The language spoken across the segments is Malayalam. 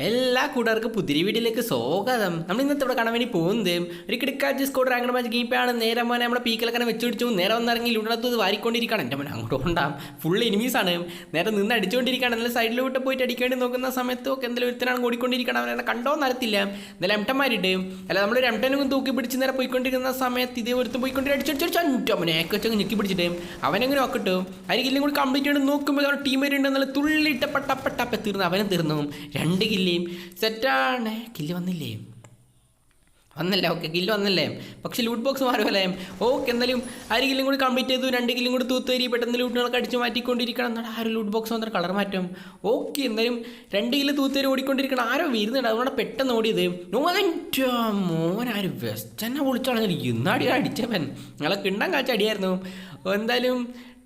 എല്ലാ കൂട്ടുകാർക്കും പുതിരി വീട്ടിലേക്ക് സ്വാഗതം. നമ്മൾ ഇന്നത്തെ ഇവിടെ കാണാൻ വേണ്ടി പോകുന്നത് ഒരു കിടക്കാച്ച് സ്കോഡ് റാങ്കഡ് മാച്ച് ഗീപ്പാണ് നേരെ മോനെ നമ്മളെ പീക്കിലൊക്കെ വെച്ച് പിടിച്ചു. നേരെ വന്നിറങ്ങി ഇവിടത്തു വാരിക്കൊണ്ടിരിക്കുകയാണ്. എന്റെ മോനെ അങ്ങോട്ട് കൊണ്ടാം. ഫുൾ എനിമീസാണ് നേരെ നിന്ന് അടിച്ചുകൊണ്ടിരിക്കുകയാണ്. നല്ല സൈഡിലോട്ട് പോയിട്ട് അടിക്കേണ്ടി നോക്കുന്ന സമയത്ത് ഒക്കെ എന്തെങ്കിലും ഒരുത്തനാണ് ഓടിക്കൊണ്ടിരിക്കണം അവനെ കണ്ടോ നടത്തില്ല എന്നാലും എംട്ടന്മാരിട്ട് അല്ല നമ്മൾ നമ്മളൊരു എംട്ടനും തൂക്കി പിടിച്ച് നേരെ പോയിക്കൊണ്ടിരിക്കുന്ന സമയത്ത് ഇതേ ഒരുത്തും പോയിക്കൊണ്ടിരി അടിച്ചടിച്ചു മോനെ ഏക്കൊച്ചങ്ങ് ഞെക്കി പിടിച്ചിട്ട് അവനെങ്ങനെ നോക്കട്ടു അതിലെങ്കിലും കൂടി കംപ്ലീറ്റ് ചെയ്ത് നോക്കുമ്പോൾ ടീം വരുന്നുണ്ട്. നല്ല പട്ട പട്ടപ്പട്ടപ്പ തീർന്നു അവനെ തീർന്നു രണ്ട് കില്ലിയും സെറ്റാണ്. കില്ല് വന്നില്ലേ? വന്നല്ല? ഓക്കെ കില്ല് വന്നല്ലേ? പക്ഷേ ലൂട്ട് ബോക്സ് മാറുമല്ലേ? ഓക്കെ എന്തായാലും ആര് കില്ലും കൂടി കംപ്ലീറ്റ് ചെയ്തു രണ്ട് കില്ലും കൂടി തൂത്തേരി പെട്ടെന്ന് ലൂട്ടുകളൊക്കെ അടിച്ച് മാറ്റിക്കൊണ്ടിരിക്കണം. എന്നാണ് ആ ഒരു ലൂട്ട് ബോക്സ് വന്നിട്ട് കളർ മാറ്റം. ഓക്കെ എന്തായാലും രണ്ട് കില്ല് തൂത്തേരി ഓടിക്കൊണ്ടിരിക്കണം. ആരോ വീരുന്നുണ്ട്. അതുകൊണ്ട് പെട്ടെന്ന് ഓടിയത്. മോൻ ആര് വെസ്റ്റന്നെ വിളിച്ചാണെങ്കിൽ ഇന്നാടി അടിച്ചവൻ. നിങ്ങളെ കിണ്ടാൻ കാച്ച അടിയായിരുന്നു എന്തായാലും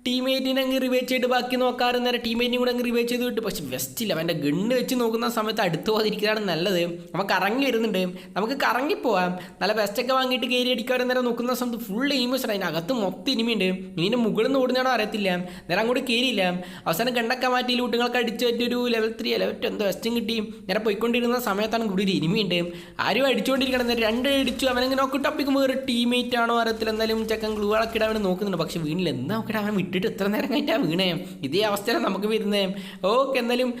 ടീമേറ്റിനെ അങ്ങ് റിവേച്ച് ചെയ്ത് ബാക്കി നോക്കാറ് നേരെ ടീമേറ്റിനും കൂടെ അങ്ങ് റിവേച്ച് ചെയ്ത് കിട്ടും പക്ഷെ വെസ്റ്റ് ഇല്ല അവന്റെ ഗണ്ണ് വെച്ച് നോക്കുന്ന സമയത്ത് അടുത്ത് പോകാതിരിക്കുന്നതാണ് നല്ലത്. നമുക്ക് ഇറങ്ങി വരുന്നുണ്ട്. നമുക്ക് കറങ്ങി പോവാം നല്ല വെസ്റ്റൊക്കെ വാങ്ങിയിട്ട് കയറി അടിക്കാൻ നേരെ നോക്കുന്ന സമയത്ത് ഫുൾ എയിമസ് അതിനകത്ത് മൊത്തം ഇനിമയുണ്ട് ഇനിന്റെ മുകളിൽ നിന്ന് ഓടുന്നതാണോ അറിയത്തില്ല. നേരെ അങ്ങോട്ട് കയറിയില്ല. അവസാനം ഗണ്ണൊക്കെ മാറ്റി ലൂട്ടുകളൊക്കെ അടിച്ച് പറ്റിയൊരു ലെവൽ ത്രീ ലെവൽ ടു എന്തോ വെസ്റ്റും കിട്ടി. നേരെ പോയിക്കൊണ്ടിരുന്ന സമയത്താണ് കൂടി ഒരു ഇനിമയുണ്ട് ആരും അടിച്ചുകൊണ്ടിരിക്കണം നേരെ രണ്ട് അടിച്ചു. അവനങ്ങനെ നോക്കി അപ്പിക്കുമ്പോൾ ഒരു ടീമേറ്റ് ആണോ അറിയത്തില്ല. എന്തായാലും ചെക്കൻ ഗ്ലൂകളൊക്കെ ഇടാൻ വേണ്ടി നോക്കുന്നുണ്ട്. പക്ഷേ വീട്ടിൽ എന്താ നോക്കിയിട്ട് അവൻ വിട്ടിട്ട് ഇത്ര നേരം കഴിഞ്ഞാൽ വീണേ. ഇതേ അവസ്ഥയാണ് നമുക്ക് വരുന്നേ. ഓക്കെ എന്നാലും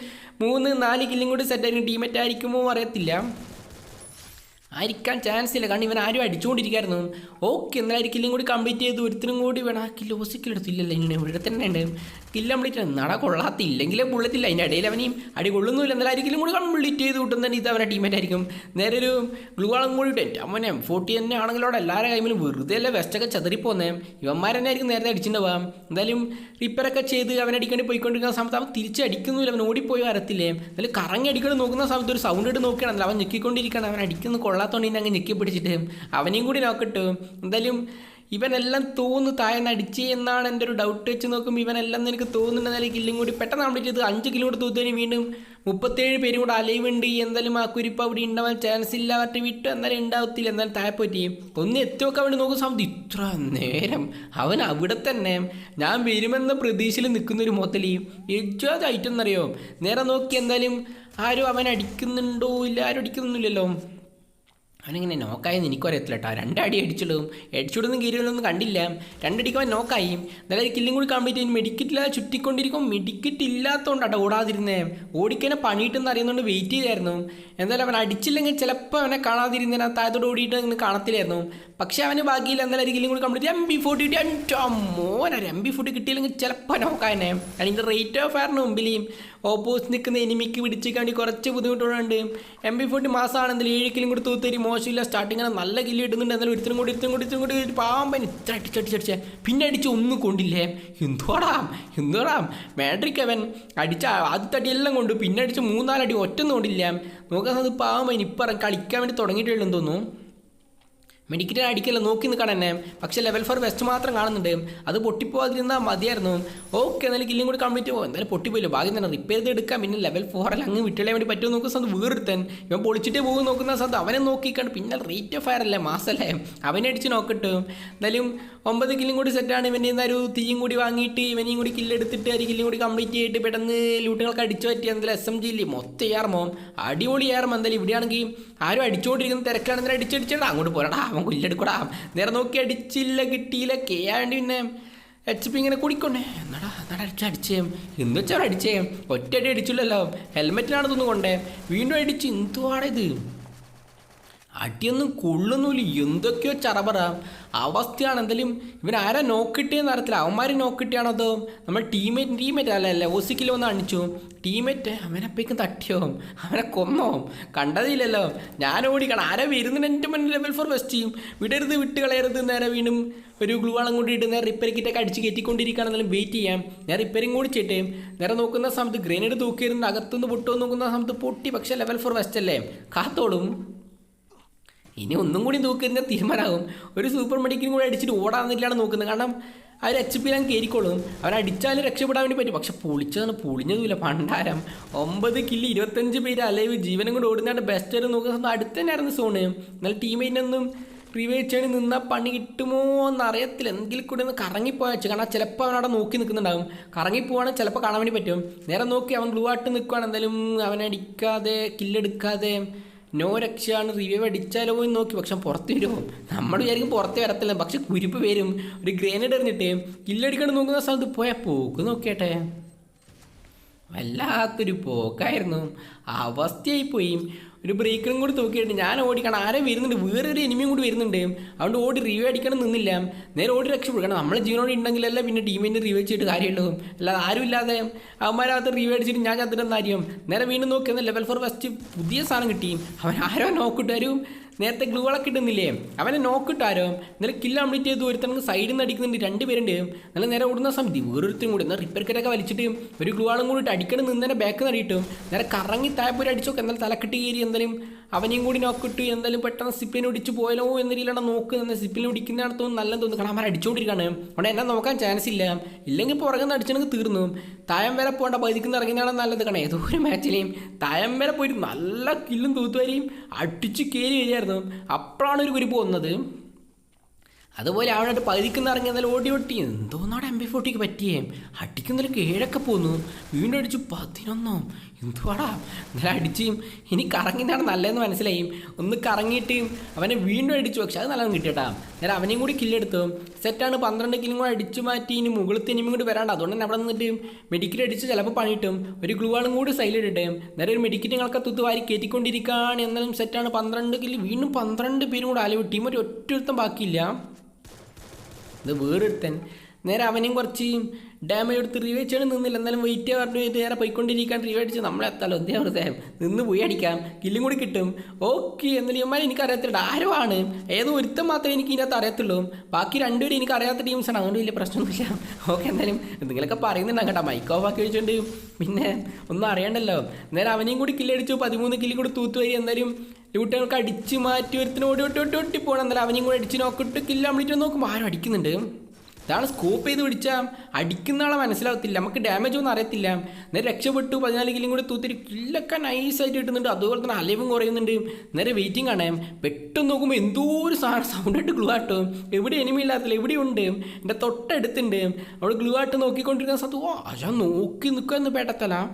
മൂന്ന് നാല് കില്ലും കൂടി സെറ്റായിരിക്കും ടീമേറ്റ് ആയിരിക്കുമോ അറിയത്തില്ല. ആയിരിക്കാൻ ചാൻസ് ഇല്ല. കാരണം ഇവൻ ആരും അടിച്ചുകൊണ്ടിരിക്കായിരുന്നു ഓക്കെ എന്നാലും കൂടി കംപ്ലീറ്റ് ചെയ്ത് ഒരുത്തിനും കൂടി വേണം. ആ കില്ല് ഓസിക്കിൽ ഇങ്ങനെ ഇവിടെ തന്നെ ഉണ്ട്. കില്ല് കംപ്ലീറ്റ് നട കൊള്ളാത്തില്ലെങ്കിലേ ബുള്ളറ്റില്ല അതിന്റെ ഇടയിൽ അവനെയും അടി കൊള്ളുന്നില്ല എന്നാലും കൂടി കംപ്ലീറ്റ് ചെയ്ത് കിട്ടും തന്നെ ഇത് അവരുടെ ടീമേറ്റ് ആയിരിക്കും. നേരെ ഒരു ഗ്ലൂ ആളും കൂടി ഇട്ട് അവനെ ഫോർട്ടി തന്നെ ആണെങ്കിലോ എല്ലാവരുടെ കൈമിലും വെറുതെ അല്ല വെസ്റ്റൊക്കെ ചതറിപ്പോന്നേ. ഇവന്മാർ തന്നെ ആയിരിക്കും നേരത്തെ അടിച്ചിട്ടുണ്ടാവാം എന്തായാലും റിപ്പയറൊക്കെ ചെയ്ത് അവൻ അടിക്കേണ്ടി പോയിക്കൊണ്ടിരിക്കുന്ന സമയത്ത് അവൻ തിരിച്ചടിക്കുന്നില്ല അവൻ ഓടിപ്പോയി വരത്തില്ലേ? എന്നാലും കറങ്ങി അടിക്കണം നോക്കുന്ന സമയത്ത് ഒരു സൗണ്ട് ഇട്ട് നോക്കുകയാണല്ലോ അവൻ ഞെക്കിക്കൊണ്ടിരിക്കുകയാണ്. അവൻ അടിക്കുന്ന കൊള്ളാത്തോണ്ട് ഇനി അങ്ങ് ഞെക്കി പിടിച്ചിട്ട് അവനെയും കൂടി നോക്കട്ടു. എന്തായാലും ഇവനെല്ലാം തോന്നു താഴെ അടിച്ച് എന്നാണ് എന്റെ ഒരു ഡൗട്ട് വെച്ച് നോക്കുമ്പോൾ ഇവനെല്ലാം എനിക്ക് തോന്നുന്നുണ്ട്. എന്നാലും കില്ലും കൂടി പെട്ടെന്ന് കംപ്ലീറ്റ് ചെയ്ത് അഞ്ച് കിലോ കൂടി തൂത്തേന് വീണ്ടും മുപ്പത്തേഴ് പേരും കൂടെ അലയുമുണ്ട് എന്തായാലും ആ കുരിപ്പ് അവിടെ ഉണ്ടാവാൻ ചാൻസ് ഇല്ല അവരുടെ വിട്ടു. എന്നാലും ഉണ്ടാവത്തില്ല. എന്നാലും താഴെ പറ്റി ഒന്ന് എത്തിയൊക്കെ വേണ്ടി നോക്കുന്ന സമയത്ത് ഇത്ര നേരം അവൻ അവിടെ തന്നെ. ഞാൻ വരുമെന്ന പ്രതീക്ഷയിൽ നിൽക്കുന്ന ഒരു മുതലി എജ്ജാത് ഐറ്റം എന്നറിയോ? നേരെ നോക്കി എന്തായാലും ആരും അവൻ അടിക്കുന്നുണ്ടോ ഇല്ല? ആരും അടിക്കുന്നില്ലല്ലോ അവനിങ്ങനെ നോക്കായെന്ന് എനിക്കും അറിയത്തില്ല കേട്ടോ രണ്ടടി അടിച്ചിടും. അടിച്ചിടുന്നും കീരുന്നൊന്നും കണ്ടില്ല. രണ്ടടിക്ക് അവൻ നോക്കായി എന്നാലും കില്ലും കൂടി കംപ്ലീറ്റ് ചെയ്യും മെഡിക്കറ്റില്ല ചുറ്റിക്കൊണ്ടിരിക്കും മെഡിക്കറ്റ് ഇല്ലാത്തതുകൊണ്ടാട്ടോ ഓടാതിരുന്നേ. ഓടിക്കനെ പണിയിട്ടെന്ന് അറിയുന്നതുകൊണ്ട് വെയിറ്റ് ചെയ്തായിരുന്നു. എന്തായാലും അവൻ അടിച്ചില്ലെങ്കിൽ ചിലപ്പോൾ അവനെ കാണാതിരുന്നതിന് താഴത്തോട് ഓടിയിട്ട് അങ്ങനെ കാണത്തില്ലായിരുന്നു. പക്ഷേ അവന് ഭാഗ്യമില്ല. എന്തായാലും കില്ലും കൂടി കംപ്ലീറ്റ് എം ബി ഫോർട്ടി കിട്ടി എന്റെ മോനൊരു എം ബി ഫോർട്ടി കിട്ടിയില്ലെങ്കിൽ ചിലപ്പോൾ നോക്കാനെ അതിന്റെ റേറ്റ് ഓഫ് ഫയറിന് മുമ്പിൽ ഓപ്പോസിറ്റ് നിൽക്കുന്ന എനിമിക്ക് പിടിച്ചേക്കാണ്ടി കുറച്ച് ബുദ്ധിമുട്ടുകളുണ്ട്. എം ബി ഫോർട്ടി മാസമാണെങ്കിൽ ഏഴ് കിലും കൂടി തൂത്തേരി മോശമില്ല സ്റ്റാർട്ടിങ് അങ്ങനെ നല്ല കില്ല് ഇടുന്നുണ്ട് എന്നാലും ഒരുത്തരും കൂടി ഒരുത്തരും കൂടി ഒരുത്തരും കൂടി പാമ്പൻ ഇത്ര അടിച്ചടിച്ചടിച്ചേ പിന്നെ അടിച്ച് ഒന്നും കൊണ്ടില്ലേ? എന്തോടാം എന്തോടാം മാട്രിക് അവൻ അടിച്ച ആദ്യത്തെ അടിയെല്ലാം കൊണ്ട് പിന്നെ അടിച്ച് മൂന്നാലടി ഒറ്റൊന്നും കൊണ്ടില്ല. നോക്കാൻ അത് പാമ്പൻ ഇപ്പം കളിക്കാൻ വേണ്ടി തുടങ്ങിയിട്ടുള്ളൂ തോന്നുന്നു. മെഡിക്കറ്റ് അടിക്കല്ല? നോക്കി നിൽക്കണം എന്നെ. പക്ഷേ ലെവൽ ഫോർ വെസ്റ്റ് മാത്രം കാണുന്നുണ്ട്. അത് പൊട്ടിപ്പോകാതിരുന്നാൽ മതിയായിരുന്നു. ഓക്കെ എന്നാലും കില്ലും കൂടി കംപ്ലീറ്റ് പോകും എന്തായാലും പൊട്ടിപ്പോയില്ല? ഭാഗ്യം തന്നെ. റിപ്പയർ ചെയ്ത് എടുക്കാം. പിന്നെ ലെവൽ ഫോറിൽ അങ്ങ് വിട്ടുകളയാൻ വേണ്ടി പറ്റുമോ നോക്കുന്ന സ്വന്തം വേറൊരുത്തൻ. ഇവൻ പൊളിച്ചിട്ട് പോകും നോക്കുന്ന സ്വന്തം അവനെ നോക്കിക്കണ്ട് പിന്നെ റേറ്റ് ഓഫ് ഫയർ അല്ലേ? മാസല്ലേ? അവനെ അടിച്ച് നോക്കിട്ട് എന്തായാലും ഒമ്പത് കില്ലും കൂടി സെറ്റാണ് ഇവന്റെ ഒരു തീയും കൂടി വാങ്ങിയിട്ട് ഇവനെയും കൂടി കില്ലെടുത്തിട്ട് ഒരു കില്ലും കൂടി കംപ്ലീറ്റ് ചെയ്തിട്ട് പെട്ടെന്ന് ലൂട്ടുകൾക്ക് അടിച്ചു പറ്റി എന്തായാലും എസ് എം ജിയിൽ മൊത്തം ഏർമോ അടിപൊളി ഏർമോ എന്തായാലും ഇവിടെയാണെങ്കിൽ ആരും അടിച്ചുകൊണ്ടിരിക്കുന്ന തിരക്കാണെന്നാലും അടിച്ചടിച്ചടാ അങ്ങോട്ട് പോരടാ. അവൻ കൊല്ലെടുക്കടാ. നേരെ നോക്കി അടിച്ചില്ല കിട്ടിയില്ല. കേ ആണ്ട് പിന്നെ എച്ച് പി ഇങ്ങനെ കുടിക്കൊണ്ടേ. എന്നാടാ എന്നാടാ അടിച്ച അടിച്ചേം. എന്ന് വെച്ചാൽ അടിച്ചേ? ഒറ്റയടി അടിച്ചില്ലല്ലോ. ഹെൽമെറ്റിനാണ് തോന്നുന്നു കൊണ്ടേ. വീണ്ടും അടിച്ച്. എന്തുവാണിത് ഇത്? അടിയൊന്നും കൊള്ളുന്നില്ല. എന്തൊക്കെയോ ചറപറ അവസ്ഥയാണ് എന്തായാലും ഇവൻ ആരാ നോക്കിട്ടേന്ന് അറിയത്തില്ല. അവന്മാർ നോക്കിട്ടാണോ അതോ നമ്മൾ ടീമേറ്റ് ടീമേറ്റ് അല്ല അല്ല ഒസിക്കിൽ വന്ന് അണിച്ചു. ടീമേറ്റ് അവനെപ്പോഴേക്കും തട്ടിയോ? അവനെ കൊന്നോ? കണ്ടതില്ലല്ലോ. ഞാൻ ഓടിക്കണം. ആരാ വരുന്നുണ്ട് എന്റെ മുന്നിൽ ലെവൽ ഫോർ വെസ്റ്റ് ചെയ്യും വിടരുത് വിട്ട് കളയരുത്. നേരെ വീണ്ടും ഒരു ഗ്ലൂ കൂടി കൊണ്ടിട്ട് നേരെ റിപ്പയർ കിറ്റൊക്കെ അടിച്ച് കയറ്റിക്കൊണ്ടിരിക്കുകയാണെന്നാലും വെയിറ്റ് ചെയ്യാം. ഞാൻ റിപ്പയറിങ് കൂടി ചെയ്യട്ടെ. നേരെ നോക്കുന്ന സമയത്ത് ഗ്രനേഡ് തൂക്കിയിരുന്ന് അകത്തുനിന്ന് പൊട്ടുമെന്ന് നോക്കുന്ന സമയത്ത് പൊട്ടി. പക്ഷേ ലെവൽ ഫോർ വെസ്റ്റ് അല്ലേ? കാത്തോളും. ഇനി ഒന്നും കൂടി നോക്കുന്ന തീരുമാനമാകും. ഒരു സൂപ്പർ മെഡിക്കലും കൂടി അടിച്ചിട്ട് ഓടാന്നില്ലാണ് നോക്കുന്നത്. കാരണം അവർ എച്ച് പിയിലും കയറിക്കോളും. അവൻ അടിച്ചാലും രക്ഷപ്പെടാൻ വേണ്ടി പറ്റും. പക്ഷെ പൊളിച്ചതാണ് പൊളിഞ്ഞതുമില്ല. പണ്ടാരം ഒമ്പത് കില്ല് ഇരുപത്തഞ്ച് പേര് അലൈവ് ജീവനും കൊണ്ട് ഓടുന്നതാണ് ബെസ്റ്റ് നോക്കുന്ന സമയത്ത് അടുത്ത് തന്നെയായിരുന്നു സോണ്. എന്നാൽ ടീമേറ്റിനൊന്നും ചെയ്യണി നിന്നാൽ പണി കിട്ടുമോ എന്ന് അറിയത്തില്ല എന്തെങ്കിലും കൂടി ഒന്ന് കറങ്ങിപ്പോയാച്ചു കാരണം ചിലപ്പോൾ അവൻ അവിടെ നോക്കി നിൽക്കുന്നുണ്ടാവും. കറങ്ങിപ്പോവാണെങ്കിൽ ചിലപ്പോൾ കാണാൻ വേണ്ടി പറ്റും. നേരെ നോക്കി അവൻ ഗ്ലൂ ആയിട്ട് നിൽക്കുവാണ്. എന്തായാലും അവനെ അടിക്കാതെ കില്ലെടുക്കാതെ നോ രക്ഷയാണ് റിവ്യൂ അടിച്ചാലോ എന്ന് നോക്കി. പക്ഷെ പുറത്ത് വരുമോ നമ്മൾ വിചാരിക്കും പുറത്ത് വരത്തില്ല. പക്ഷെ കുരിപ്പ് വരും. ഒരു ഗ്രേനേഡ് എറിഞ്ഞിട്ട് കില്ലടിക്കാൻ നോക്കുന്ന സ്ഥലത്ത് പോയാൽ പോക്ക് നോക്കിയട്ടെ. വല്ലാത്തൊരു പോക്കായിരുന്നു. അവസ്ഥയായി പോയി. ഒരു ബ്രേക്കറും കൂടി തൂക്കിയിട്ട് ഞാൻ ഓടിക്കണം ആരെ വരുന്നുണ്ട്. വേറൊരു എനിമിയും കൂടി വരുന്നുണ്ട്. അതുകൊണ്ട് ഓടി റിവ്യൂ അടിക്കണം നിന്നില്ല. നേരെ ഓടി രക്ഷപ്പെടുക്കണം നമ്മളെ ജീവനോട് ഉണ്ടെങ്കിലല്ല പിന്നെ ടീമിന്റെ റിവ്യൂ ചെയ്തിട്ട് കാര്യമുള്ളൂ. അല്ലാതെ ആരും ഇല്ലാതെ അവന്മാരകത്ത് റിവ്യൂ അടിച്ചിട്ട് ഞാൻ ചത്തിട്ടെന്ന് കാര്യം? നേരെ വീണ്ടും നോക്കിയെന്ന് ലെവൽ ഫോർ ഫസ്റ്റ് പുതിയ സാധനം കിട്ടി. അവൻ ആരോ നോക്കിട്ടാരും നേരത്തെ ഗ്ലൂകളൊക്കെ ഇടുന്നില്ലേ? അവനെ നോക്കിട്ടാരോ ഇന്നലെ കില്ല് കംപ്ലീറ്റ് ചെയ്ത് ഒരുത്തനക്ക് സൈഡിൽ നിന്ന് അടിക്കുന്നുണ്ട് രണ്ട് പേരുണ്ട്. നല്ല നേരെ ഓടുന്ന സമയത്ത് വേറൊരുത്തരും കൂടി. എന്നാൽ റിപ്പയർ കിട്ടൊക്കെ വലിച്ചിട്ട് ഒരു ഗ്ലൂവാളും കൂടി അടിക്കണം നിന്നെ ബാക്ക് നടിയിട്ടും നേരെ കറങ്ങി പോയി അടിച്ചോക്കെ എന്നാൽ തലക്കെട്ട് കയറി എന്തായാലും അവനെയും കൂടി നോക്കിട്ട് എന്തായാലും പെട്ടെന്ന് സിപ്പിനെ ഒടിച്ച് പോയാലോ എന്ന രീതിയിലാണ് നോക്കുന്നത്. സിപ്പിനെ ഒടിക്കുന്നതാണ് തോന്നുന്നു. നല്ലത് തോന്നുന്നു. കാരണം അവൻ അടിച്ചുകൊണ്ടിരിക്കുകയാണ് അവിടെ എന്നെ നോക്കാൻ ചാൻസ് ഇല്ല. ഇല്ലെങ്കിൽ പുറകുന്ന് അടിച്ചെങ്കിൽ തീർന്നു. തായം വരെ പോകേണ്ട. പതിക്കുന്ന ഇറങ്ങുന്നതാണ് നല്ലത് കാരണം ഏതോ ഒരു മാച്ചിലെയും തായം വരെ പോയിട്ട് നല്ല കില്ലും തൂത്തുവരെയും അടിച്ച് കയറി വരികയായിരുന്നു. അപ്പോഴാണ് ഒരു കുരിപ്പ് വന്നത്. അതുപോലെ അവിടെ പകുതിക്കുന്ന ഇറങ്ങി എന്നാലും ഓടി ഒട്ടി എന്തോന്നാണ് എം ബി ഫോർട്ടിക്ക് പറ്റിയേ? അടിക്കുന്നതിൽ ഏഴൊക്കെ പോന്നു. വീണ്ടും അടിച്ചു. പതിനൊന്നോ. എന്തുവാടാ? ഇന്നലെ അടിച്ചും ഇനി കറങ്ങിയതാണ് നല്ലതെന്ന് മനസ്സിലായും. ഒന്ന് കറങ്ങിയിട്ട് അവനെ വീണ്ടും അടിച്ചു. പക്ഷെ അത് നല്ലതെന്ന് കിട്ടിയട്ടാ. നേരെ അവനെയും കൂടി കില്ലെടുത്തു സെറ്റാണ് പന്ത്രണ്ട് കിലും കൂടെ അടിച്ചു മാറ്റി. ഇനി മുകളിൽ ഇനിയും കൂടി വരാണ്ട്. അതുകൊണ്ട് തന്നെ അവിടെ നിന്നിട്ട് മെഡിക്കറ്റ് അടിച്ച് ചിലപ്പോൾ പണിയിട്ടും ഒരു ഗ്ലൂവാളും കൂടി സൈലിട്ടിട്ട് നേരെ ഒരു മെഡിക്കറ്റ് ഞങ്ങൾക്ക് തുത്തുവാരി കയറ്റിക്കൊണ്ടിരിക്കുകയാണ് എന്നാലും സെറ്റാണ് പന്ത്രണ്ട് കിൽ വീണ്ടും പന്ത്രണ്ട് പേരും കൂടെ അലവ്. ടീം ഒരു ഒറ്റ ബാക്കിയില്ല. ഇത് വേറൊരുത്തൻ. നേരെ അവനെയും കുറച്ച് ഡാമേജ് എടുത്ത് റിവേച്ചാണ് നിന്നില്ല. എന്നാലും വെയിറ്റ് പറഞ്ഞു. വെയിറ്റ് നേരെ പോയിക്കൊണ്ടിരിക്കാൻ റിവേ അടിച്ച് നമ്മളെത്താലോ എന്തേ വെറുതെ നിന്ന് പോയി അടിക്കാം. കില്ലും കൂടി കിട്ടും. ഓക്കെ എന്നാലും ഇവന്മാർ എനിക്ക് അറിയത്തില്ല. ആരോ ആണ് ഏതോ ഒരുത്തം മാത്രമേ എനിക്ക് ഇതിനകത്ത് അറിയത്തുള്ളൂ. ബാക്കി രണ്ടുപേരും എനിക്ക് അറിയാത്ത ടീംസാണ് അതുകൊണ്ട് വലിയ പ്രശ്നമൊന്നുമില്ല. ഓക്കെ എന്തായാലും എന്തെങ്കിലുമൊക്കെ പറയുന്നുണ്ടാകും കേട്ടോ മൈക്ക് ഓഫ് ആക്കി വെച്ചിട്ടുണ്ട് പിന്നെ ഒന്നും അറിയണ്ടല്ലോ. നേരെ അവനെയും കൂടി കില്ലടിച്ചു പതിമൂന്ന് കില്ലും കൂടി തൂത്തു വരി. എന്തായാലും ലൂട്ടുകൾക്ക് അടിച്ച് മാറ്റി ഒരുത്തിന് ഓടി ഒട്ടി ഒട്ടി ഒട്ടി പോകണം എന്നാലും അവനെയും കൂടി അടിച്ച് നോക്കിട്ട് കില്ല അമ്മിട്ട് നോക്കുമ്പോൾ ആരും അടിക്കുന്നുണ്ട്. ഇതാണ് സ്കോപ്പ് ചെയ്ത് പിടിച്ചാൽ അടിക്കുന്ന ആളെ മനസ്സിലാവത്തില്ല. നമുക്ക് ഡാമേജ് ഒന്നും അറിയത്തില്ല. നേരെ രക്ഷപ്പെട്ടു. പതിനാല് കിലും കൂടി തൂത്തിരി കില്ലൊക്കെ നൈസായിട്ട് കിട്ടുന്നുണ്ട് അതുപോലെ തന്നെ അലവും കുറയുന്നുണ്ട്. നേരെ വെയിറ്റിംഗ് ആണ്. പെട്ടെന്ന് നോക്കുമ്പോൾ എന്തോ ഒരു സാധനം സൗണ്ട് ആയിട്ട് ഗ്ലൂ ആട്ടോ. എവിടെ എനിമി ഇല്ലാത്തില്ല എവിടെയുണ്ട്? എന്റെ തൊട്ടടുത്തുണ്ട്. അവിടെ ഗ്ലൂ ആട്ട് നോക്കിക്കൊണ്ടിരിക്കുന്ന സ്ഥലത്ത് ഓ അജാ നോക്കി നിൽക്കുമെന്ന് പേട്ടത്തല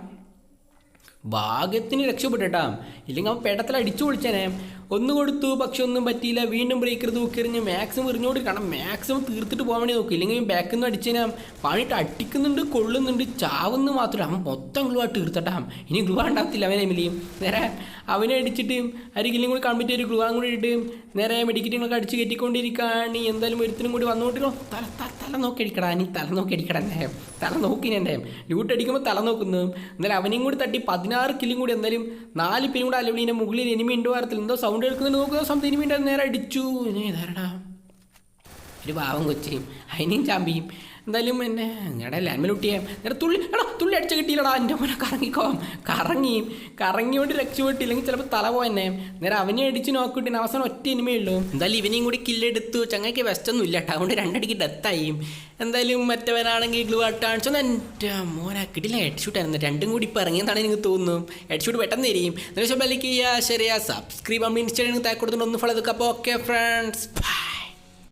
ഭാഗ്യത്തിന് രക്ഷപ്പെട്ടാ ഇല്ലെങ്കിൽ അവൻ പേട്ടത്തല അടിച്ചു പൊളിച്ചേനെ. ഒന്ന് കൊടുത്തു പക്ഷെ ഒന്നും പറ്റിയില്ല. വീണ്ടും ബ്രേക്കർ തൂക്കിയെറിഞ്ഞ് മാക്സിമം എറിഞ്ഞോട് കാരണം മാക്സിമം തീർത്തിട്ട് പോകാൻ വേണ്ടി നോക്കി. ഇല്ലെങ്കിൽ ബാക്കിൽ നിന്ന് അടിച്ചാൽ പണിയിട്ട് അടിക്കുന്നുണ്ട് കൊള്ളുന്നുണ്ട് ചാവുന്നു മാത്രം അവൻ മൊത്തം ഗ്ലൂ ആയിട്ട് തീർത്തട്ടാം. ഇനി ഗ്ലൂ ഉണ്ടാകത്തില്ല അവനെ എമിലിയും. നേരെ അവനെ അടിച്ചിട്ട് അരികിലും കൂടി കമ്പിറ്റ് ഒരു ഗ്ലൂ കൂടി ഇട്ട് നേരെ മെഡിക്കറ്റുകളൊക്കെ അടിച്ച് കയറ്റിക്കൊണ്ടിരിക്കുകയാണ് എന്തായാലും ഒരുത്തിനും കൂടി വന്നുകൊണ്ടിരിക്കും തല തല തല നോക്കി അടിക്കടാ. നീ തല നോക്കി അടിക്കടാ എന്റെ തല നോക്കി എന്റെ ലൂട്ട് അടിക്കുമ്പോൾ തല നോക്കുന്നു. എന്നാലും അവനെയും കൂടി തട്ടി പതിനാറ് കില്ലും കൂടി എന്തായാലും നാല് പേരും കൂടെ അലവിളിന്റെ മുകളിൽ എനിമി ഉണ്ട് വാരത്തിൽ. എന്തോ സൗണ്ട് എടുക്കുന്നുണ്ട് നോക്കുന്ന സമയത്ത് എനിമി വീണ്ടും നേരെ അടിച്ചു. ഇനി ഇതാരടാ? ഒരു പാവം കൊച്ചിയും അതിനെയും ചാമ്പിയും. എന്തായാലും എന്നെ ഞങ്ങളുടെ ലാൻമേൽ കുട്ടിയെ നേരെ തുള്ളി എടാ തുള്ളി അടിച്ച കിട്ടിയില്ലടാ. എന്റെ മോനെ കറങ്ങിക്കോം കറങ്ങി കറങ്ങിയോണ്ട് രക്ഷപ്പെട്ടില്ലെങ്കിൽ ചിലപ്പോൾ തല പോയെന്നെ. നേരെ അവനെ അടിച്ച് നോക്കിയിട്ട് അവസാനം ഒറ്റ ഇനിമേ ഉള്ളൂ. എന്തായാലും ഇവനെയും കൂടി കില്ലെടുത്തു ചങ്ങയ്ക്ക് വെസ്റ്റ് ഒന്നും ഇല്ല കേട്ടോ. അതുകൊണ്ട് രണ്ടടിക്ക് ഡെത്തായി എന്തായാലും മറ്റവനാണെങ്കിൽ ഗ്ലൂ ആട്ടാണിച്ചോ എന്റെ മോനെ കിട്ടില്ല ഹെഡ്ഷൂട്ട് ആയിരുന്നു. രണ്ടും കൂടി ഇപ്പം ഇറങ്ങിയതാണ് എനിക്ക് തോന്നുന്നു. ഹെഡ്ഷൂട്ട് പെട്ടെന്ന് തരും. നിമിഷം ലൈക്ക് ചെയ്യുക ശരിയാ സബ്സ്ക്രൈബ് നമ്മൾ ഇൻസ്റ്റാഗ്രാമിൽ താഴെ കൊടുത്തിട്ട് ഒന്ന് ഫോളോ എടുക്കുക അപ്പോൾ ഓക്കെ ഫ്രണ്ട്സ്